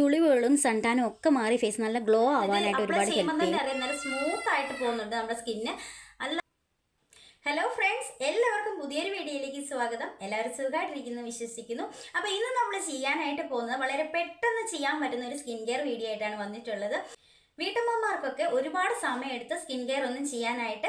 ചുളിവുകളും സണ്ടാനും ഒക്കെ മാറി ഫേസ് നല്ല ഗ്ലോ ആവാനായിട്ട് ഒരുപാട് ഹെൽപ്പ് ചെയ്യും നല്ല സ്മൂത്ത് ആയിട്ട് പോകുന്നുണ്ട് നമ്മുടെ സ്കിന്ന് ഹലോ ഫ്രണ്ട്സ് എല്ലാവർക്കും പുതിയൊരു വീഡിയോയിലേക്ക് സ്വാഗതം. എല്ലാവരും സുഖമായിട്ടിരിക്കുന്നു വിശ്വസിക്കുന്നു. അപ്പോൾ ഇന്ന് നമ്മൾ ചെയ്യാനായിട്ട് പോകുന്നത് വളരെ പെട്ടെന്ന് ചെയ്യാൻ പറ്റുന്ന ഒരു സ്കിൻ കെയർ വീഡിയോ ആയിട്ടാണ് വന്നിട്ടുള്ളത്. വീട്ടമ്മമാർക്കൊക്കെ ഒരുപാട് സമയം സമയമെടുത്ത് സ്കിൻ കെയർ ഒന്നും ചെയ്യാനായിട്ട്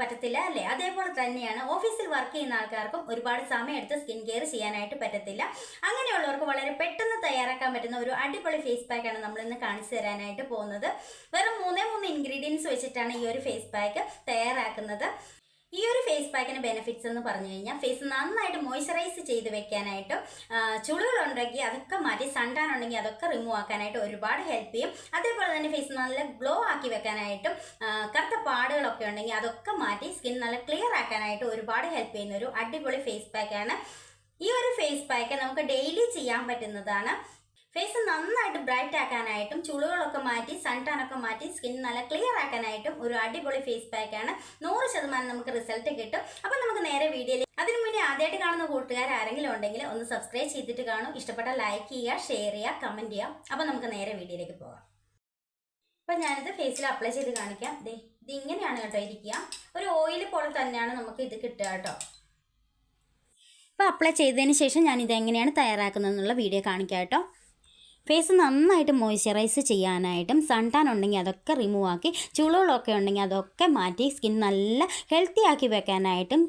പറ്റത്തില്ല അല്ലേ? അതേപോലെ തന്നെയാണ് ഓഫീസിൽ വർക്ക് ചെയ്യുന്ന ആൾക്കാർക്കും ഒരുപാട് സമയം സമയമെടുത്ത് സ്കിൻ കെയർ ചെയ്യാനായിട്ട് പറ്റത്തില്ല. അങ്ങനെയുള്ളവർക്ക് വളരെ പെട്ടെന്ന് തയ്യാറാക്കാൻ പറ്റുന്ന ഒരു അടിപൊളി ഫേസ് പാക്കാണ് നമ്മൾ ഇന്ന് കാണിച്ചു തരാനായിട്ട് പോകുന്നത്. വെറും മൂന്നേ മൂന്ന് ഇൻഗ്രീഡിയൻസ് വെച്ചിട്ടാണ് ഈ ഒരു ഫേസ് പാക്ക് തയ്യാറാക്കുന്നത്. ഈ ഒരു ഫേസ് പാക്കിന് ബെനിഫിറ്റ്സ് എന്ന് പറഞ്ഞു കഴിഞ്ഞാൽ ഫേസ് നന്നായിട്ട് മോയ്സ്ചറൈസ് ചെയ്ത് വെക്കാനായിട്ടും ചുളികളുണ്ടെങ്കിൽ അതൊക്കെ മാറ്റി സണ്ടാനുണ്ടെങ്കിൽ അതൊക്കെ റിമൂവ് ആക്കാനായിട്ട് ഒരുപാട് ഹെൽപ്പ് ചെയ്യും. അതേപോലെ തന്നെ ഫേസ് നല്ല ഗ്ലോ ആക്കി വെക്കാനായിട്ടും കറുത്ത പാടുകളൊക്കെ ഉണ്ടെങ്കിൽ അതൊക്കെ മാറ്റി സ്കിൻ നല്ല ക്ലിയർ ആക്കാനായിട്ട് ഒരുപാട് ഹെൽപ്പ് ചെയ്യുന്ന ഒരു അടിപൊളി ഫേസ് പാക്കാണ് ഈ ഒരു ഫേസ് പാക്ക് നമുക്ക് ഡെയിലി ചെയ്യാൻ പറ്റുന്നതാണ് നന്നായിട്ട് ബ്രൈറ്റ് ആക്കാനായിട്ടും ചുളുകളൊക്കെ മാറ്റി സൺ ടാനൊക്കെ മാറ്റി സ്കിൻ നല്ല ക്ലിയർ ആക്കാനായിട്ടും ഒരു അടിപൊളി ഫേസ് പാക്ക് ആണ്. നൂറ് ശതമാനം നമുക്ക് റിസൾട്ട് കിട്ടും. അപ്പം നമുക്ക് നേരെ വീഡിയോയിൽ അതിനു മുന്നേ ആദ്യമായിട്ട് കാണുന്ന കൂട്ടുകാർ ആരെങ്കിലും ഉണ്ടെങ്കിൽ ഒന്ന് സബ്സ്ക്രൈബ് ചെയ്തിട്ട് കാണും. ഇഷ്ടപ്പെട്ട ലൈക്ക് ചെയ്യുക ഷെയർ ചെയ്യുക കമന്റ് ചെയ്യാം അപ്പം നമുക്ക് നേരെ വീഡിയോയിലേക്ക് പോകാം അപ്പം ഞാനിത് ഫേസിൽ അപ്ലൈ ചെയ്ത് കാണിക്കാം. ദേ ഇത് ഇങ്ങനെയാണ് കേട്ടോ ഇരിക്കുക. ഒരു ഓയിൽ പോലെ തന്നെയാണ് നമുക്ക് ഇത് കിട്ടുക കേട്ടോ. അപ്പോൾ അപ്ലൈ ചെയ്തതിന് ശേഷം ഞാൻ ഇത് എങ്ങനെയാണ് തയ്യാറാക്കുന്നത് എന്നുള്ള വീഡിയോ കാണിക്കാം കേട്ടോ. ഫേസ് നന്നായിട്ട് മോയ്സ്ചറൈസ് ചെയ്യാനായിട്ടും സൺടാൻ ഉണ്ടെങ്കിൽ അതൊക്കെ റിമൂവ് ആക്കി ചുളുകളൊക്കെ ഉണ്ടെങ്കിൽ അതൊക്കെ മാറ്റി സ്കിൻ നല്ല ഹെൽത്തി ആക്കി വെക്കാനായിട്ടും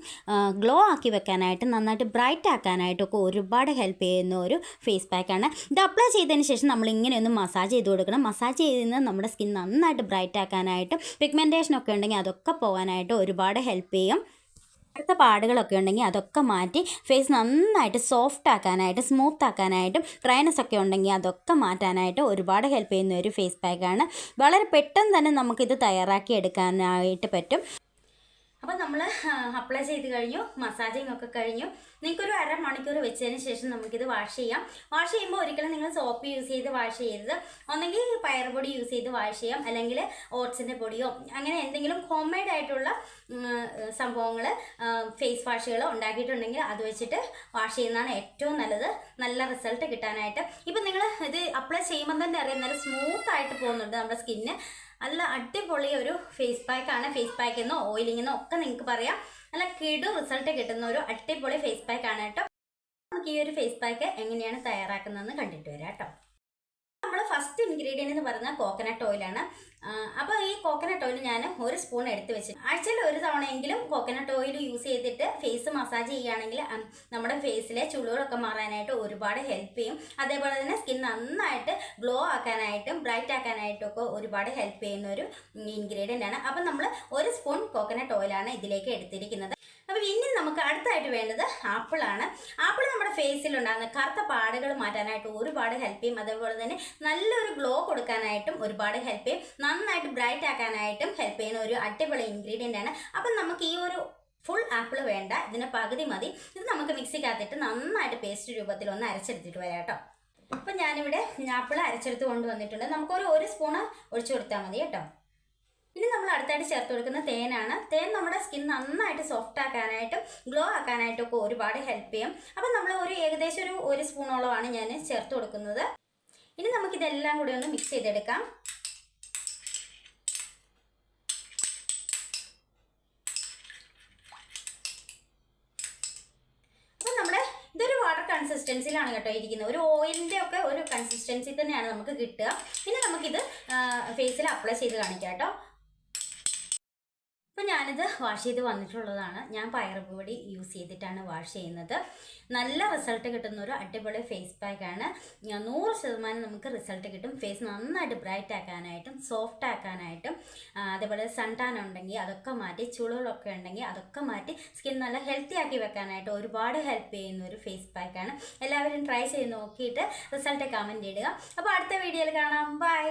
ഗ്ലോ ആക്കി വെക്കാനായിട്ടും നന്നായിട്ട് ബ്രൈറ്റ് ആക്കാനായിട്ടും ഒക്കെ ഒരുപാട് ഹെൽപ്പ് ചെയ്യുന്ന ഒരു ഫേസ് പാക്കാണ് ഇത് അപ്ലൈ ചെയ്തതിന് ശേഷം നമ്മൾ ഇങ്ങനെ ഒന്ന് മസാജ് ചെയ്ത് കൊടുക്കണം. മസാജ് ചെയ്യുന്നത് നമ്മുടെ സ്കിൻ നന്നായിട്ട് ബ്രൈറ്റ് ആക്കാനായിട്ടും പിഗ്മെന്റേഷൻ ഒക്കെ ഉണ്ടെങ്കിൽ അതൊക്കെ പോകാനായിട്ട് ഒരുപാട് ഹെൽപ്പ് ചെയ്യും. അടുത്ത പാടുകളൊക്കെ ഉണ്ടെങ്കിൽ അതൊക്കെ മാറ്റി ഫേസ് നന്നായിട്ട് സോഫ്റ്റ് ആക്കാനായിട്ട് സ്മൂത്ത് ആക്കാനായിട്ടും ഡ്രൈനസ് ഒക്കെ ഉണ്ടെങ്കിൽ അതൊക്കെ മാറ്റാനായിട്ട് ഒരുപാട് ഹെൽപ്പ് ചെയ്യുന്ന ഒരു ഫേസ് പാക്കാണ് വളരെ പെട്ടെന്ന് തന്നെ നമുക്കിത് തയ്യാറാക്കി എടുക്കാനായിട്ട് പറ്റും. അപ്പോൾ നമ്മൾ അപ്ലൈ ചെയ്ത് കഴിഞ്ഞു മസാജിങ് ഒക്കെ കഴിഞ്ഞു. നിങ്ങൾക്കൊരു അരമണിക്കൂർ വെച്ചതിന് ശേഷം നമുക്കിത് വാഷ് ചെയ്യാം. വാഷ് ചെയ്യുമ്പോൾ ഒരിക്കലും നിങ്ങൾ സോപ്പ് യൂസ് ചെയ്ത് വാഷ് ചെയ്യരുത്. ഒന്നെങ്കിൽ പയറുപൊടി യൂസ് ചെയ്ത് വാഷ് ചെയ്യാം. അല്ലെങ്കിൽ ഓട്സിന്റെ പൊടിയോ അങ്ങനെ എന്തെങ്കിലും ഹോം മെയ്ഡ് ആയിട്ടുള്ള സംഭവങ്ങൾ ഫേസ് വാഷുകൾ ഉണ്ടാക്കിയിട്ടുണ്ടെങ്കിൽ അത് വെച്ചിട്ട് വാഷ് ചെയ്യുന്നതാണ് ഏറ്റവും നല്ലത്. നല്ല റിസൾട്ട് കിട്ടാനായിട്ട്. ഇപ്പം നിങ്ങൾ ഇത് അപ്ലൈ ചെയ്യുമ്പോൾ തന്നെ അറിയാം. നല്ല സ്മൂത്ത് ആയിട്ട് പോകുന്നുണ്ട് നമ്മുടെ സ്കിന്ന് നല്ല അടിപൊളി ഒരു ഫേസ് പാക്ക് ആണ്. ഫേസ് പാക്ക് എന്നോ ഓയിലിംഗ് എന്നോ ഒക്കെ നിങ്ങൾക്ക് പറയാം. നല്ല കിടു റിസൾട്ട് കിട്ടുന്ന ഒരു അടിപൊളി ഫേസ് പാക്ക് ആണ് കേട്ടോ. നമുക്ക് ഈ ഒരു ഫേസ് പാക്ക് എങ്ങനെയാണ് തയ്യാറാക്കുന്നതെന്ന് കണ്ടിട്ട് വരാം കേട്ടോ. ഫസ്റ്റ് ഇൻഗ്രീഡിയന്റ് എന്ന് പറഞ്ഞാൽ കോക്കനട്ട് ഓയിലാണ് അപ്പോൾ ഈ കോക്കനട്ട് ഓയിൽ ഞാൻ ഒരു സ്പൂൺ എടുത്ത് വെച്ച് ആഴ്ചയിൽ ഒരു തവണയെങ്കിലും കോക്കനട്ട് ഓയിൽ യൂസ് ചെയ്തിട്ട് ഫേസ് മസാജ് ചെയ്യുകയാണെങ്കിൽ നമ്മുടെ ഫേസിലെ ചുളികളൊക്കെ മാറാനായിട്ട് ഒരുപാട് ഹെൽപ്പ് ചെയ്യും. അതേപോലെ തന്നെ സ്കിൻ നന്നായിട്ട് ഗ്ലോ ആക്കാനായിട്ടും ബ്രൈറ്റ് ആക്കാനായിട്ടും ഒക്കെ ഒരുപാട് ഹെൽപ്പ് ചെയ്യുന്ന ഒരു ഇൻഗ്രീഡിയന്റ് ആണ്. അപ്പം നമ്മൾ ഒരു സ്പൂൺ കോക്കനട്ട് ഓയിലാണ് ഇതിലേക്ക് എടുത്തിരിക്കുന്നത്. അപ്പോൾ ഇനി നമുക്ക് അടുത്തായിട്ട് വേണ്ടത് ആപ്പിളാണ്. ആപ്പിൾ നമ്മുടെ ഫേസിൽ ഉണ്ടാകുന്ന കറുത്ത പാടുകൾ മാറ്റാനായിട്ട് ഒരുപാട് ഹെൽപ്പ് ചെയ്യും. അതേപോലെ തന്നെ നല്ലൊരു ഗ്ലോ കൊടുക്കാനായിട്ടും ഒരുപാട് ഹെൽപ്പ് ചെയ്യും. നന്നായിട്ട് ബ്രൈറ്റ് ആക്കാനായിട്ടും ഹെൽപ്പ് ചെയ്യുന്ന ഒരു അടിപൊളി ഇൻഗ്രീഡിയന്റ് ആണ്. അപ്പം നമുക്ക് ഈ ഒരു ഫുൾ ആപ്പിൾ വേണ്ട. ഇതിന് പകുതി മതി. ഇത് നമുക്ക് മിക്സിക്കകത്തിട്ട് നന്നായിട്ട് പേസ്റ്റ് രൂപത്തിൽ ഒന്ന് അരച്ചെടുത്തിട്ട് വരാം കേട്ടോ. അപ്പം ഞാനിവിടെ ആപ്പിൾ അരച്ചെടുത്ത് കൊണ്ടുവന്നിട്ടുണ്ട്. നമുക്കൊരു ഒരു സ്പൂണ് ഒഴിച്ചു കൊടുത്താൽ മതി കേട്ടോ. ഇനി നമ്മൾ അടുത്തായിട്ട് ചേർത്ത് കൊടുക്കുന്ന തേനാണ്. തേൻ നമ്മുടെ സ്കിൻ നന്നായിട്ട് സോഫ്റ്റ് ആക്കാനായിട്ടും ഗ്ലോ ആക്കാനായിട്ടും ഒക്കെ ഒരുപാട് ഹെൽപ്പ് ചെയ്യും. അപ്പം നമ്മൾ ഒരു ഏകദേശം ഒരു ഒരു സ്പൂണോളമാണ് ഞാൻ ചേർത്ത് കൊടുക്കുന്നത്. ഇനി നമുക്കിതെല്ലാം കൂടി ഒന്ന് മിക്സ് ചെയ്തെടുക്കാം. ഇതൊരു വാട്ടർ കൺസിസ്റ്റൻസിയിലാണ് കേട്ടോ ഇരിക്കുന്നത്. ഒരു ഓയിലിന്റെ ഒക്കെ ഒരു കൺസിസ്റ്റൻസി തന്നെയാണ് നമുക്ക് കിട്ടുക. പിന്നെ നമുക്കിത് ഫേസിൽ അപ്ലൈ ചെയ്ത് കാണിക്കാം കേട്ടോ. അപ്പോൾ ഞാനിത് വാഷ് ചെയ്ത് വന്നിട്ടുള്ളതാണ്. ഞാൻ പയറുപൊടി യൂസ് ചെയ്തിട്ടാണ് വാഷ് ചെയ്യുന്നത്. നല്ല റിസൾട്ട് കിട്ടുന്ന ഒരു അടിപൊളി ഫേസ് പാക്കാണ് നൂറ് ശതമാനം നമുക്ക് റിസൾട്ട് കിട്ടും. ഫേസ് നന്നായിട്ട് ബ്രൈറ്റ് ആക്കാനായിട്ടും സോഫ്റ്റ് ആക്കാനായിട്ടും അതേപോലെ സൺടാൻ ഉണ്ടെങ്കിൽ അതൊക്കെ മാറ്റി ചുളുകളൊക്കെ ഉണ്ടെങ്കിൽ അതൊക്കെ മാറ്റി സ്കിൻ നല്ല ഹെൽത്തി ആക്കി വെക്കാനായിട്ട് ഒരുപാട് ഹെൽപ്പ് ചെയ്യുന്ന ഒരു ഫേസ് പാക്കാണ് എല്ലാവരും ട്രൈ ചെയ്ത് നോക്കിയിട്ട് റിസൾട്ട് കമന്റ് ഇടുക. അപ്പോൾ അടുത്ത വീഡിയോയിൽ കാണാം. ബൈ